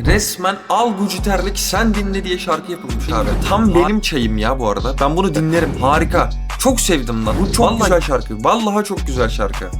Resmen al bu terlik sen dinle diye şarkı yapılmış abi. Tam benim çayım ya bu arada. Ben bunu dinlerim. Harika. Çok sevdim lan. Bu çok güzel şarkı. Vallahi çok güzel şarkı.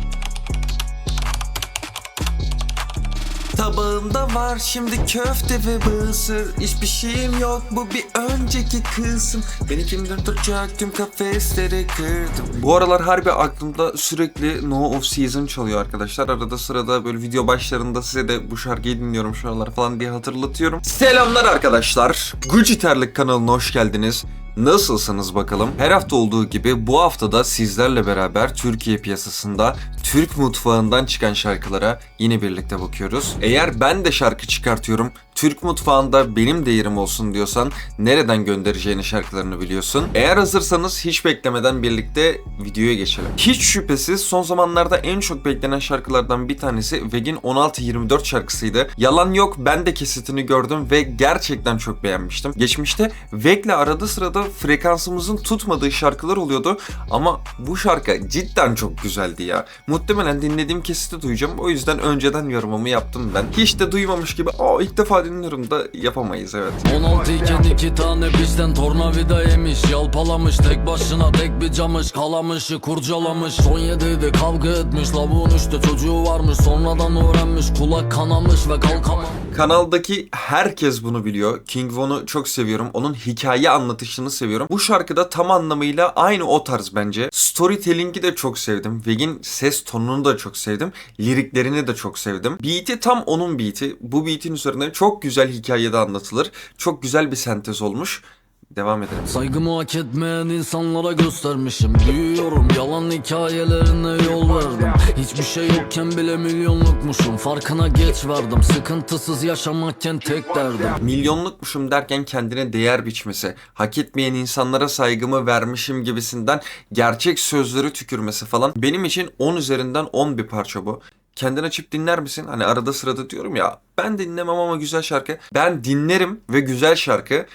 Tabağımda var. Şimdi köfte ve mısır. Hiçbir şeyim yok. Bu bir önceki kısım Beni kimden tutacak tüm kafesleri kırdım. Bu aralar harbi aklımda sürekli No Of Season çalıyor arkadaşlar. Arada sırada böyle video başlarında size de bu şarkıyı dinliyorum şu aralar falan diye hatırlatıyorum. Selamlar arkadaşlar. Gucci Terlik kanalına hoş geldiniz Nasılsınız bakalım? Her hafta olduğu gibi bu hafta da sizlerle beraber Türkiye piyasasında Türk mutfağından çıkan şarkılara yine birlikte bakıyoruz. Eğer ben de şarkı çıkartıyorum, Türk mutfağında benim de yerim olsun diyorsan nereden göndereceğini şarkılarını biliyorsun. Eğer hazırsanız hiç beklemeden birlikte videoya geçelim. Hiç şüphesiz son zamanlarda en çok beklenen şarkılardan bir tanesi Veg'in 1624 şarkısıydı. Yalan yok ben de kesitini gördüm ve gerçekten çok beğenmiştim. Geçmişte Veg'le arada sırada frekansımızın tutmadığı şarkılar oluyordu ama bu şarkı cidden çok güzeldi ya. Muhtemelen dinlediğim kesiti duyacağım o yüzden önceden yorumumu yaptım ben. Hiç de duymamış gibi aa ilk defa dinliyorum da yapamayız evet. 16 iken iki tane bizden tornavida yemiş Yalpalamış tek başına tek bir camış Kalamışı kurcalamış 17'de kavga etmiş Lavuğun üstte çocuğu varmış Sonradan öğrenmiş kulak kanamış ve kalkamamış Kanaldaki herkes bunu biliyor. King Von'u çok seviyorum. Onun hikaye anlatışını seviyorum. Bu şarkıda tam anlamıyla aynı o tarz bence. Storytelling'i de çok sevdim. Veg'in ses tonunu da çok sevdim. Liriklerini de çok sevdim. Beat'i tam onun beat'i. Bu beat'in üzerine çok güzel hikayede anlatılır. Çok güzel bir sentez olmuş. Devam edelim. Saygımı hak etmeyen insanlara göstermişim Büyüyorum yalan hikayelerine yol verdim Hiçbir şey yokken bile milyonlukmuşum Farkına geç vardım Sıkıntısız yaşamakken tek derdim milyonlukmuşum derken kendine değer biçmesi, hak etmeyen insanlara saygımı vermişim gibisinden gerçek sözleri tükürmesi falan benim için 10 üzerinden 10 bir parça bu. Kendin açıp dinler misin? Hani arada sırada diyorum ya ben dinlemem ama güzel şarkı. Ben dinlerim ve güzel şarkı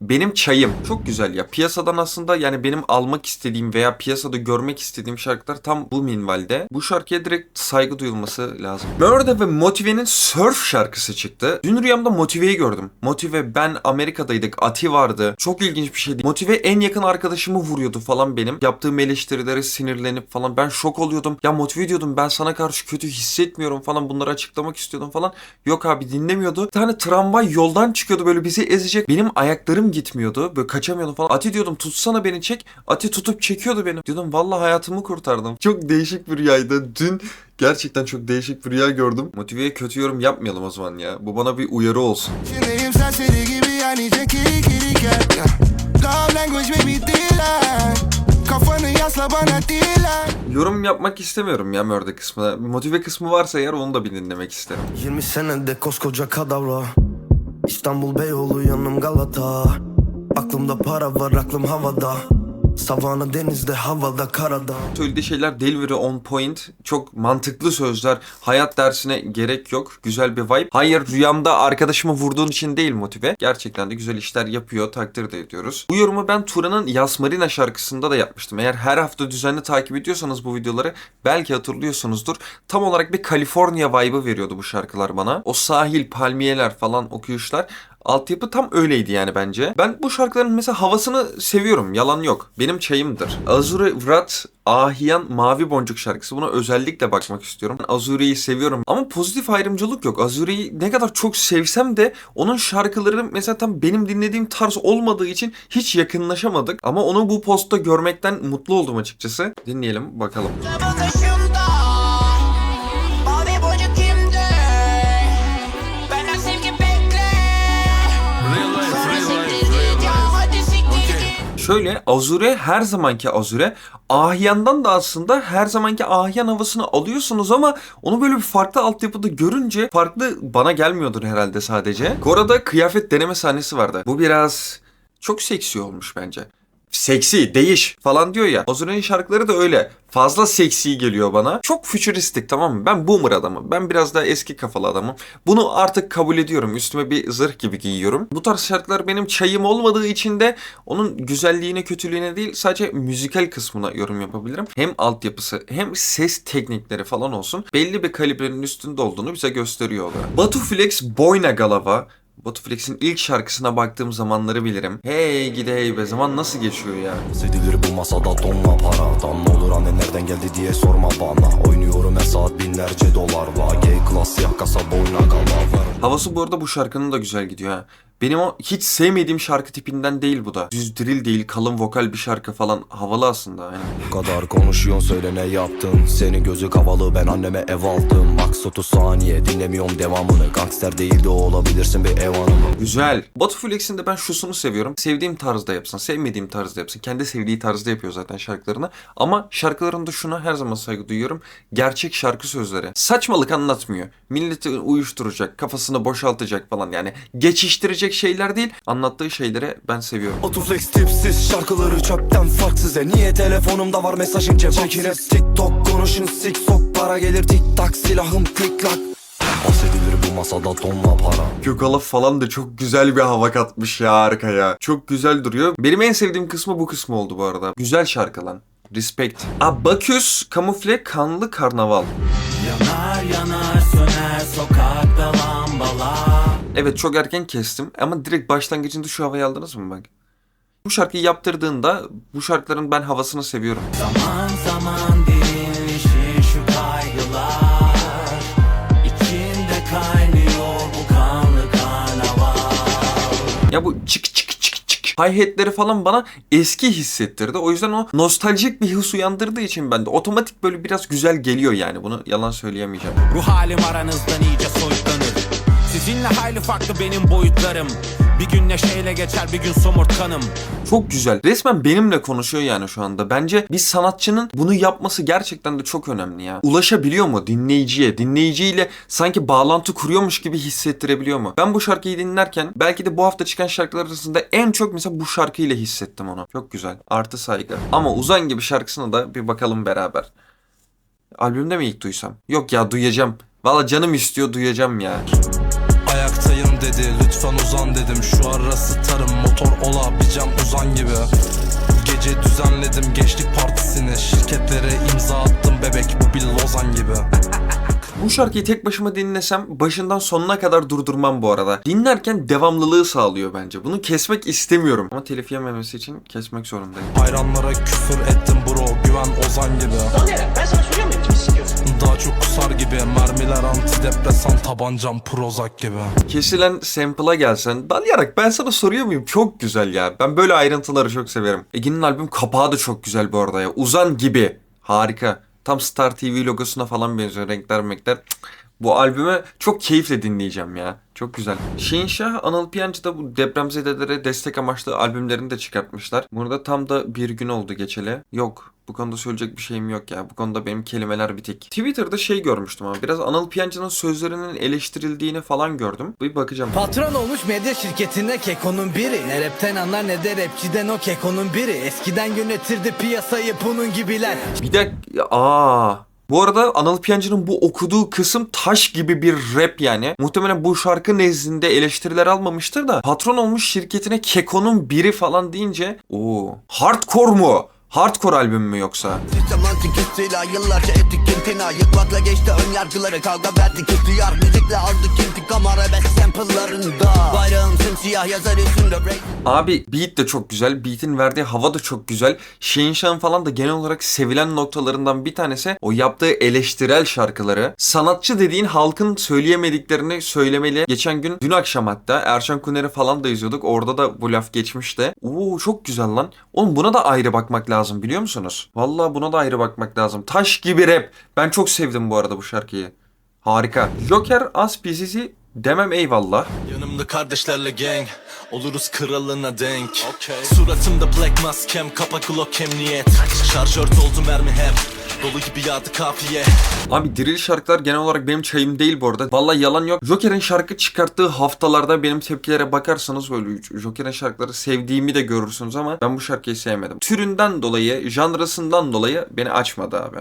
benim çayım. Çok güzel ya. Piyasadan aslında yani benim almak istediğim veya piyasada görmek istediğim şarkılar tam bu minvalde. Bu şarkıya direkt saygı duyulması lazım. Mörde ve Motive'nin Surf şarkısı çıktı. Dün rüyamda Motive'yi gördüm. Motive ben Amerika'daydık. Ati vardı. Çok ilginç bir şeydi. Motive en yakın arkadaşımı vuruyordu falan benim. Yaptığım eleştirilere sinirlenip falan ben şok oluyordum. Ya Motive diyordum ben sana karşı kötü hissetmiyorum falan bunları açıklamak istiyordum falan. Yok abi dinlemiyordu. Bir tane tramvay yoldan çıkıyordu böyle bizi ezecek. Benim ayaklarım gitmiyordu. Böyle kaçamıyordum falan. Ati diyordum tutsana beni çek. Ati tutup çekiyordu beni. Diyordum vallahi hayatımı kurtardım. Çok değişik bir rüyaydı. Dün gerçekten çok değişik bir rüya gördüm. Motiveye kötü yorum yapmayalım o zaman ya. Bu bana bir uyarı olsun. İçindeyim serseri gibi yani kiri kiriken Love language baby dile Kafanı yasla bana dile Yorum yapmak istemiyorum ya Mörde kısmına. Motive kısmı varsa eğer onu da bir dinlemek isterim. 20 senede koskoca kadavra İstanbul Beyoğlu yanım Galata. Aklımda para var aklım havada Savana denizde havada karada Söylediği şeyler delivery on point. Çok mantıklı sözler. Hayat dersine gerek yok. Güzel bir vibe. Hayır rüyamda arkadaşımı vurduğun için değil motive. Gerçekten de güzel işler yapıyor. Takdir de ediyoruz. Bu yorumu ben Turan'ın Yas Marina şarkısında da yapmıştım. Eğer her hafta düzenli takip ediyorsanız bu videoları belki hatırlıyorsunuzdur. Tam olarak bir California vibe'ı veriyordu bu şarkılar bana. O sahil, palmiyeler falan okuyuşlar. Altyapı tam öyleydi yani bence. Ben bu şarkıların mesela havasını seviyorum. Yalan yok. Benim çayımdır. Azure Vrat Ahiyan Mavi Boncuk şarkısı. Buna özellikle bakmak istiyorum. Azure'yi seviyorum. Ama pozitif ayrımcılık yok. Azure'yi ne kadar çok sevsem de onun şarkıları mesela tam benim dinlediğim tarz olmadığı için hiç yakınlaşamadık. Ama onu bu postta görmekten mutlu oldum açıkçası. Dinleyelim bakalım. Şöyle Azure her zamanki Azure. Ahyan'dan da aslında her zamanki Ahyan havasını alıyorsunuz ama onu böyle bir farklı altyapıda görünce farklı bana gelmiyordur herhalde sadece. Korada kıyafet deneme sahnesi vardı. Bu biraz çok seksi olmuş bence. Seksi, değiş falan diyor ya. Ozun'un şarkıları da öyle. Fazla seksi geliyor bana. Çok fütüristik tamam mı? Ben boomer adamım. Ben biraz daha eski kafalı adamım. Bunu artık kabul ediyorum. Üstüme bir zırh gibi giyiyorum. Bu tarz şarkılar benim çayım olmadığı için de onun güzelliğine, kötülüğüne değil sadece müzikal kısmına yorum yapabilirim. Hem altyapısı hem ses teknikleri falan olsun. Belli bir kalibrenin üstünde olduğunu bize gösteriyor o da. Batu Flex Boyna Galava Batu Flex'in ilk şarkısına baktığım zamanları bilirim. Hey gide hey be zaman nasıl geçiyor ya? Sedilir bu masada tonla para Tam ne olur anne nereden geldi diye sorma bana Oynuyorum her saat binlerce dolarla G-Class siyah kasa boyuna gala Havası bu arada bu şarkının da güzel gidiyor ha. Benim o hiç sevmediğim şarkı tipinden değil bu da. Düz drill değil, kalın vokal bir şarkı falan. Havalı aslında yani. Bu kadar konuşuyorsun söyle ne yaptın Senin gözü havalı ben anneme ev aldım Max 30 saniye dinlemiyorum devamını Gangster değil de olabilirsin bir ev hanımı Güzel. Batu Flex'in de ben şusunu seviyorum. Sevdiğim tarzda yapsın, sevmediğim tarzda yapsın. Kendi sevdiği tarzda yapıyor zaten şarkılarını. Ama şarkılarında şuna her zaman saygı duyuyorum. Gerçek şarkı sözleri. Saçmalık anlatmıyor. Milleti uyuşturacak, kafasını boşaltacak falan yani. Geçiştirecek şeyler değil. Anlattığı şeyleri ben seviyorum. Otuflex tipsiz şarkıları çöpten farksız e Niye telefonumda var mesajın cevapsız TikTok konuşun sik sok para gelir tik tak silahım tik lak Bahsedilir bu masada tonla para Gökalaf falan da çok güzel bir hava katmış ya arkaya. Çok güzel duruyor. Benim en sevdiğim kısmı bu kısmı oldu bu arada. Güzel şarkı lan. Respect. Abaküs Kamufle Kanlı Karnaval. Yanar yanar söner sokakta lambalar Evet çok erken kestim ama direkt başlangıcında şu havayı aldınız mı bak? Bu şarkıyı yaptırdığında bu şarkıların ben havasını seviyorum. Zaman zaman derinleşir şu kaygılar İçinde kaynıyor bu kanlı karnaval Ya bu çık çık çık çık hi-hatleri falan bana eski hissettirdi. O yüzden o nostaljik bir his uyandırdığı için bende otomatik böyle biraz güzel geliyor yani. Bunu yalan söyleyemeyeceğim. Ruh halim aranızdan iyice soyutlanır Sizinle hayli farklı benim boyutlarım Bir gün neşeyle geçer bir gün somurtkanım Çok güzel. Resmen benimle konuşuyor yani şu anda. Bence bir sanatçının bunu yapması gerçekten de çok önemli ya. Ulaşabiliyor mu dinleyiciye? Dinleyiciyle sanki bağlantı kuruyormuş gibi hissettirebiliyor mu? Ben bu şarkıyı dinlerken belki de bu hafta çıkan şarkılar arasında en çok mesela bu şarkıyla hissettim onu. Çok güzel. Artı saygı. Ama Uzan gibi şarkısına da bir bakalım beraber. Albümde mi ilk duysam? Yok ya duyacağım. Valla canım istiyor duyacağım ya. Ayaktayım dedi lütfen uzan dedim Şu ara sıtarım motor olabileceğim uzan gibi Gece düzenledim gençlik partisini Şirketlere imza attım bebek bu bir lozan gibi Bu şarkıyı tek başıma dinlesem başından sonuna kadar durdurmam bu arada. Dinlerken devamlılığı sağlıyor bence. Bunu kesmek istemiyorum. Ama telif yememesi için kesmek zorundayım. Hayranlara küfür ettim bro güven ozan gibi Ben sana kim istiyorsun? Çok kusar gibi mermiler antidepresan tabancam Prozac gibi Kesilen sample'a gelsen dalayarak ben sana soruyor muyum? Çok güzel ya. Ben böyle ayrıntıları çok severim. Ege'nin albüm kapağı da çok güzel bu arada ya. Uzan gibi. Harika. Tam Star TV logosuna falan benziyor. Renkler renkler. Bu albümü çok keyifle dinleyeceğim ya. Çok güzel. Şehinşah, Anıl Piyancı da bu depremzedelere destek amaçlı albümlerini de çıkartmışlar. Burada tam da bir gün oldu geçeli. Yok. Bu konuda söyleyecek bir şeyim yok ya. Bu konuda benim kelimeler bitik. Twitter'da şey görmüştüm ama biraz Anıl Piyancı'nın sözlerinin eleştirildiğini falan gördüm. Bir bakacağım. Patron olmuş medya şirketinde Keko'nun biri Ne rapten anlar ne de rapçiden o Keko'nun biri Eskiden yönetirdi piyasayı bunun gibiler Bir dakika. Aa. Bu arada Anıl Piyancı'nın bu okuduğu kısım taş gibi bir rap yani. Muhtemelen bu şarkı nezdinde eleştiriler almamıştır da patron olmuş şirketine Keko'nun biri falan deyince o hardcore mu? Hardcore albüm mü yoksa? Sistematik hissıyla yıllarca ettik intina Yıkmakla geçti ön yargıları kavga verdik ihtiyar Müzikle aldık intikam arabesk sample'larında Bayrağım simsiyah yazar üstünde break Abi beat de çok güzel. Beat'in verdiği hava da çok güzel. Şehinşah'ın falan da genel olarak sevilen noktalarından bir tanesi o yaptığı eleştirel şarkıları. Sanatçı dediğin halkın söyleyemediklerini söylemeli. Geçen gün dün akşam hatta Erşan Kuner'i falan da izliyorduk. Orada da bu laf geçmişti. Oo çok güzel lan. Oğlum buna da ayrı bakmak lazım biliyor musunuz? Vallahi buna da ayrı bakmak lazım. Taş gibi rap. Ben çok sevdim bu arada bu şarkıyı. Harika. Joker az pisizi demem eyvallah. Yanımda kardeşlerle gang Oluruz kralına denk Suratımda black maskem Kapak glock emniyet Şarjör doldu mermi hep Dolu gibi yağdı kafiye Abi diril şarkılar genel olarak benim çayım değil bu arada. Vallahi yalan yok. Joker'in şarkı çıkarttığı haftalarda benim tepkilere bakarsanız böyle Joker'in şarkıları sevdiğimi de görürsünüz ama ben bu şarkıyı sevmedim. Türünden dolayı, janrasından dolayı beni açmadı abi.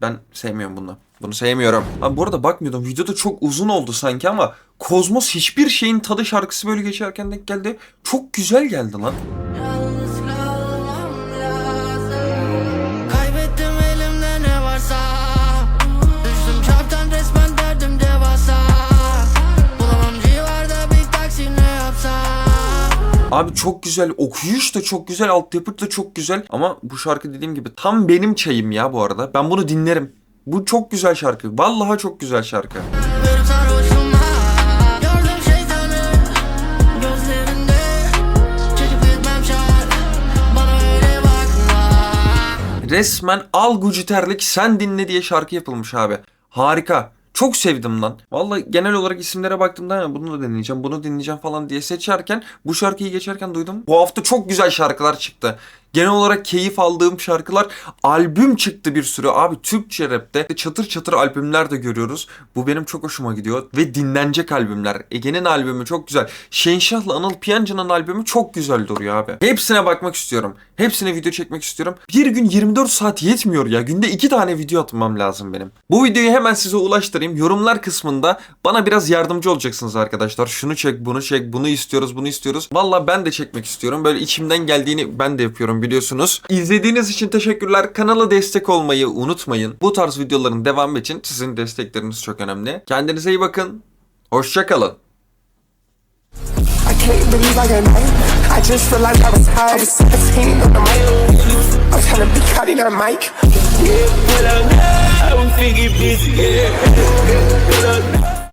Ben sevmiyorum bunu. Bunu sevmiyorum. Abi bu arada bakmıyordum. Videoda çok uzun oldu sanki ama Kozmos hiçbir şeyin tadı şarkısı böyle geçerken denk geldi. Çok güzel geldi lan. Abi çok güzel. Okuyuş da çok güzel. Altyapı da çok güzel. Ama bu şarkı dediğim gibi tam benim çayım ya bu arada. Ben bunu dinlerim. Bu çok güzel şarkı. Vallahi çok güzel şarkı. Resmen al gücü terlik sen dinle diye şarkı yapılmış abi. Harika. Çok sevdim lan. Vallahi genel olarak isimlere baktığımda "Ha, bunu da dinleyeceğim, bunu dinleyeceğim falan diye seçerken bu şarkıyı geçerken duydum. Bu hafta çok güzel şarkılar çıktı. Genel olarak keyif aldığım şarkılar albüm çıktı bir sürü. Abi Türkçe rapte çatır çatır albümler de görüyoruz. Bu benim çok hoşuma gidiyor. Ve dinlenecek albümler. Ege'nin albümü çok güzel. Şenşah'la Anıl Piyancı'nın albümü çok güzel duruyor abi. Hepsine bakmak istiyorum. Hepsine video çekmek istiyorum. Bir gün 24 saat yetmiyor ya. Günde 2 tane video atmam lazım benim. Bu videoyu hemen size ulaştırayım. Yorumlar kısmında bana biraz yardımcı olacaksınız arkadaşlar. Şunu çek, bunu çek, bunu istiyoruz, bunu istiyoruz. Valla ben de çekmek istiyorum. Böyle içimden geldiğini ben de yapıyorum biliyorsunuz. İzlediğiniz için teşekkürler. Kanala destek olmayı unutmayın. Bu tarz videoların devamı için sizin destekleriniz çok önemli. Kendinize iyi bakın. Hoşçakalın. I can't believe I got night. I just realized I was high. I was 17 on the mic. I'm trying to be cutting that mic. Yeah, but I'm now thinking busy. Yeah, but I'm